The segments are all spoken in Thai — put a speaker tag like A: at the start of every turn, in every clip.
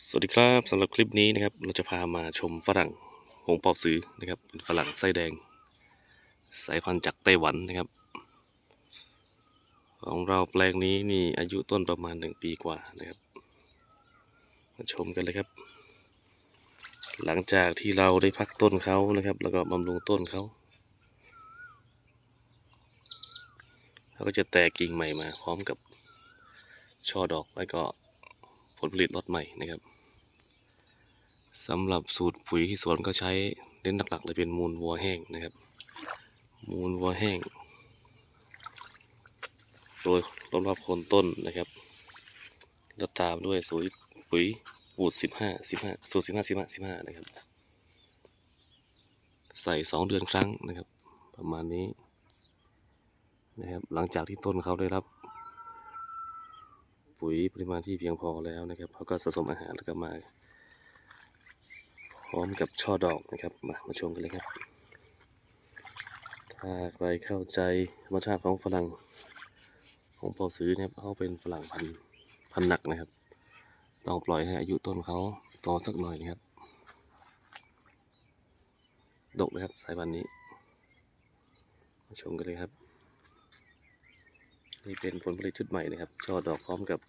A: สวัสดีครับสำหรับคลิปนี้นะครับ เราจะพามาชมฝรั่งหงป่าซื้อนะครับ เป็นฝรั่งไส้แดง สายพันธุ์จากไต้หวันนะครับ ของเราแปลงนี้นี่อายุต้นประมาณหนึ่งปีกว่านะครับ มาชมกันเลยครับ หลังจากที่เราได้พักต้นเขานะครับ แล้วก็บำรุงต้นเขาเขาก็จะแตกกิ่งใหม่มาพร้อมกับช่อดอกแล้วก็ ลผลิตล็อตใหม่นะครับสำหรับสูตรปุ๋ยที่สวนก็ใช้เน้นหลักๆเลยเป็นมูลวัวแห้งนะครับ มูลวัวแห้ง โดยรอบๆโคนต้นนะครับแล้วตามด้วยสูตรปุ๋ยปูดสิบห้าสิบห้าสูตรสิบห้าสิบห้าสิบห้านะครับ ใส่สองเดือนครั้งนะครับ ประมาณนี้นะครับหลังจากที่ต้นเขาได้รับ ปุ๋ยปริมาณที่เพียงพอแล้วนะครับเขาก็สะสมอาหารแล้วก็มา พร้อมกับช่อดอกนะครับมามาชมกันเลยครับ ถ้าใครเข้าใจธรรมชาติของฝรั่งของปอซื้อนะครับเขาเป็นฝรั่งพันพันหนักนะครับ ต้องปล่อยให้อายุต้นเขาโตสักหน่อยนะครับ ดกนะครับสายพันธุ์นี้ มาชมกันเลยครับนี่เป็นผลผลิตชุดใหม่นะครับ ช่อดอกพร้อมกับ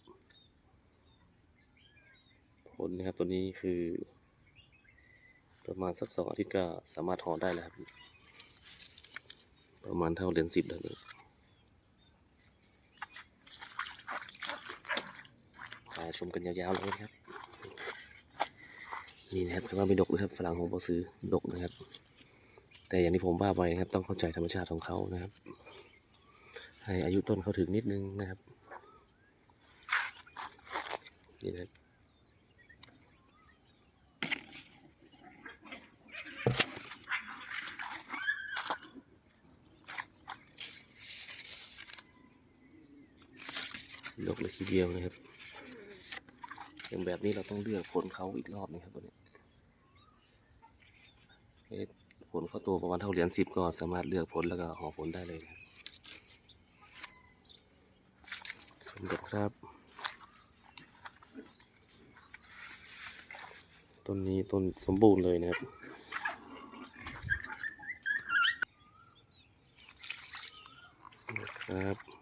A: ลนะครับ ตัวนี้คือ ประมาณสักสองอาทิตย์ก็สามารถห่อได้แล้วครับ ประมาณเท่าเหรียญสิบแล้วนี่พาชมกันยาวๆเลยครับ นี่นะครับคำว่าไม่ดกนะครับฝรั่งของปอซื้อดกนะครับ แต่อย่างที่ผมว่าไปนะครับ ต้องเข้าใจธรรมชาติของเขานะครับ ให้อายุต้นเขาถึงนิดนึงนะครับ นี่นะครับ กเลยทีเดียวนะครับอย่างแบบนี้เราต้องเลือกผลเขาอีกรอบนะครับตัวนี้ผลเขาโตประมาณเท่าเหรียญสิบก็สามารถเลือกผลแล้วก็ห่อผลได้เลยนะครับชมกันครับ ต้นนี้ต้นสมบูรณ์เลยนะครับครับ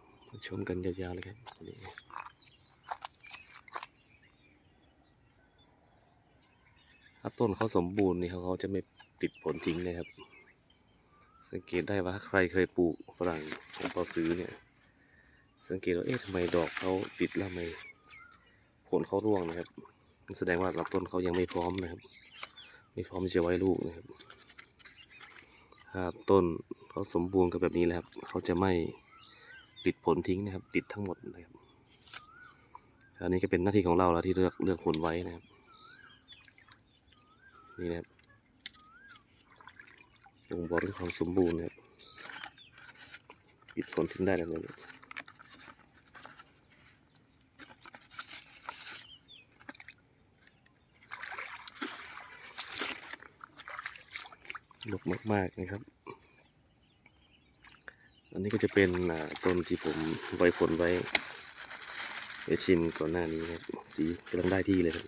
A: ชมกันยาวๆเลยครับนี้ถ้าต้นเขาสมบูรณ์นี่เขาเขาจะไม่ติดผลทิ้งนะครับ สังเกตได้ว่าใครเคยปลูกฝรั่งของเปาซื้อเนี่ย สังเกตว่าเอ๊ะทำไมดอกเขาติดแล้วทำไมผลเขาร่วงนะครับ แสดงว่าลำต้นเขายังไม่พร้อมนะครับ ไม่พร้อมจะไว้ลูกนะครับถ้าต้นเขาสมบูรณ์กับแบบนี้แล้วครับเขาจะไม่ ติดผลทิ้งนะครับ ติดทั้งหมดนะครับอันนี้ก็เป็นหน้าที่ของเราแล้วที่เลือกเลือกผลไว้นะครับ นี่นะครับบ่งบอกถึงความสมบูรณ์นะครับปิดผลทิ้งได้แล้วนี่ยดกมากๆนะครับ นนี้ก็จะเป็นต้นที่ผมไว้ผลไว้ไปชิมก่อนหน้านี้นะครับสีกำลังได้ที่เลยครับ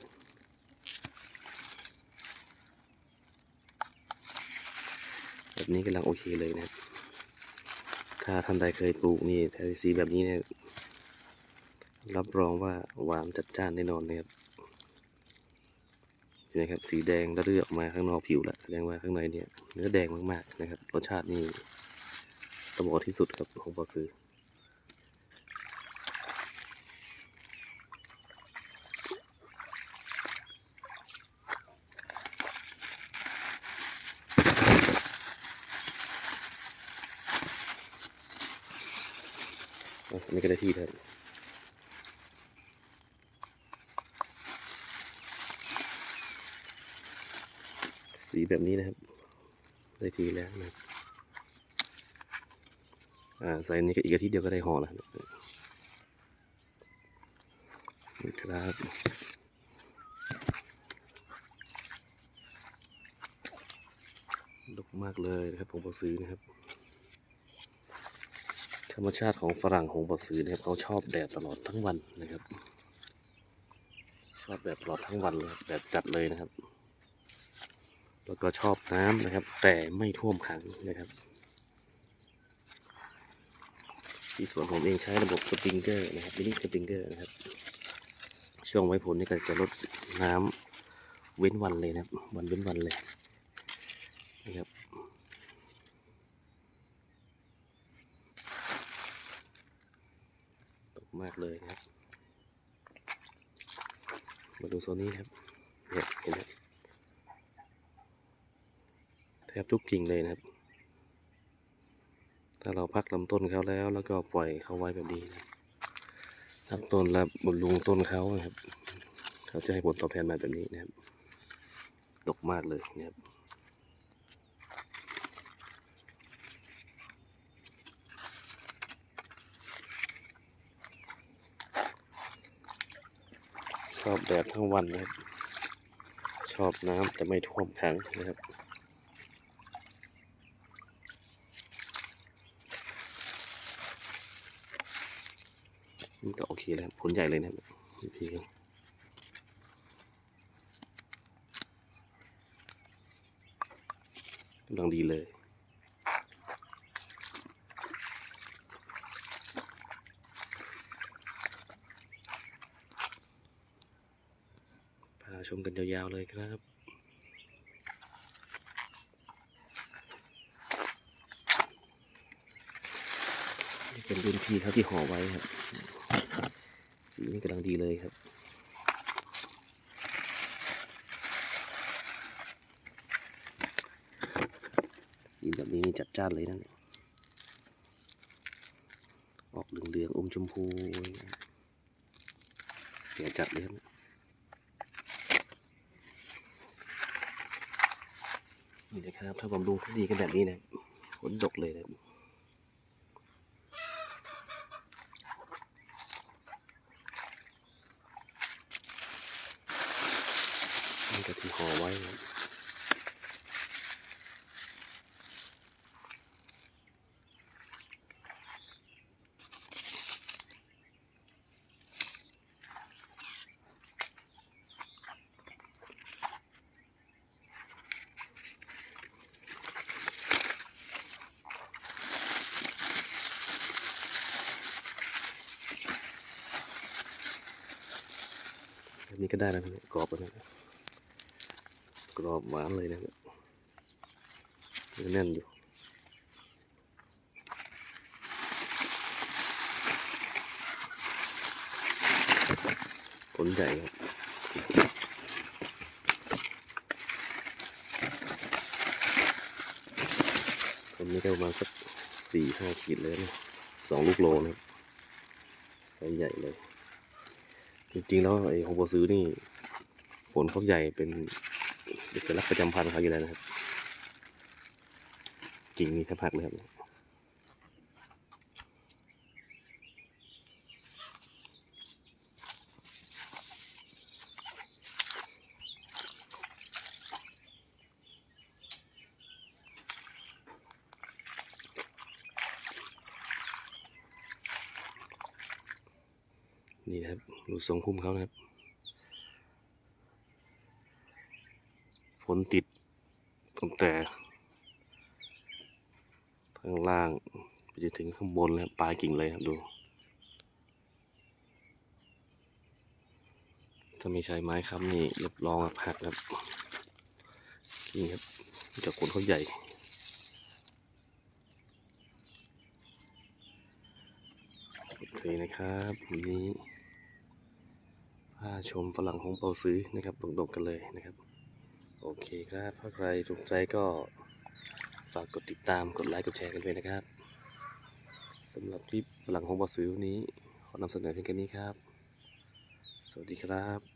A: แบบนี้กำลังโอเคเลยนะถ้าท่านใดเคยปลูกนี่แถวสีแบบนี้เนี่ยรับรองว่าหวานจัดจ้านแน่นอนนะครับเห็นไหมครับสีแดงระเลืออกมาข้างนอกผิวแล้วแสดงว่าข้างในเนี่ยเนื้อแดงมากๆนะครับรสชาตินี่ ตำรวจที่สุดครับของปอซื้ออันนี้ก็ได้ที่ครับสีแบบนี้นะครับได้ทีแล้วนะครับ อ่าใส่นี้ก็อีกอาทิตย์เดียวก็ได้ห่อแล้วนี่ครับดกมากเลยนะครับผมบอกซื้อนะครับ ธรรมชาติของฝรั่งหงบอกซื้อนะครับเขาชอบแดดตลอดทั้งวันนะครับ ชอบแบบตลอดทั้งวันเลยแบบจัดเลยนะครับ แล้วก็ชอบน้ำนะครับ แต่ไม่ท่วมขังนะครับ ที่สวนผมเองใช้ระบบสปริงเกอร์นะครับมินิสปริงเกอร์นะครับ ช่วงไว้ผลนี่ก็จะลดน้ำเว้นวันเลยนะครับ วันเว้นวันเลยนะครับตกมากเลยนะครับ มาดูโซนนี้ครับเนี่ยเห็นไหมแทบทุกกิ่งเลยนะครับ ถ้าเราพักลำต้นเขาแล้ว แล้วก็ปล่อยเขาไว้แบบนี้นะทับต้นแล้วบำรุงต้นเขาครับ เขาจะให้ผลตอบแทนมาแบบนี้นะครับ ดกมากเลยนะครับชอบแดดทั้งวันนะครับ ชอบน้ำแต่ไม่ท่วมขังนะครับ นี่ก็โอ เคแล้วผลใหญ่เลยนะครับพี่ครับกำลังดีเลยพาชมกันยาวๆเลยครับนี่เป็นรุ่นพี่เขาที่ห่อไว้ครับ สีนี่กำลังดีเลยครับสีแบบนี้นี่จัดจ้านเลยนั่นออกเหลืองๆอมชมพูเดี๋ยวจัดเลยครับนี่นะครับถ้าบำรุงดีกันแบบนี้นะผลดกเลยนะนี่ก็ที่ ห่อไว้นะแบบนี้ก็ได้นะครับกรอบแล้วนะ กรอบหวานเลยนะครับเนื้อแน่นอยู่ผลใหญ่ครับผลนี้ก็ประมาณสักสี่ห้าขีดเลยนะสองลูกโลนะครับไซส์ใหญ่เลย จริงๆแล้วไอ้ของโบซื้อนี่ผลเขาใหญ่เป็น เอกลักษณ์ประจำพันธุ์เขาอยู่แล้วนะครับกิ่งนี่ทั้งพักเลยครับนี่นะครับดูทรงคุ้มเขานะครับ ลติดตั้งแต่ข้างล่างไปจนถึงข้างบนแล้วปลายกิ่งเลยครับดู ถ้าไม่ใช้ไม้ค้ำนี่รับรองหักครับนี่ครับจากผลเขาใหญ่โอเคนะครับวันนี้พาชมฝรั่งของเปาซื้อนะครับดกๆกันเลยนะครับ โอเคครับ ถ้าใครถูกใจก็ฝากกดติดตามกดไลค์กดแชร์กันด้วยนะครับสำหรับคลิปฝรั่งของเปาซื้อวันนี้ ขอนำเสนอเพียงแค่นี้ครับ สวัสดีครับ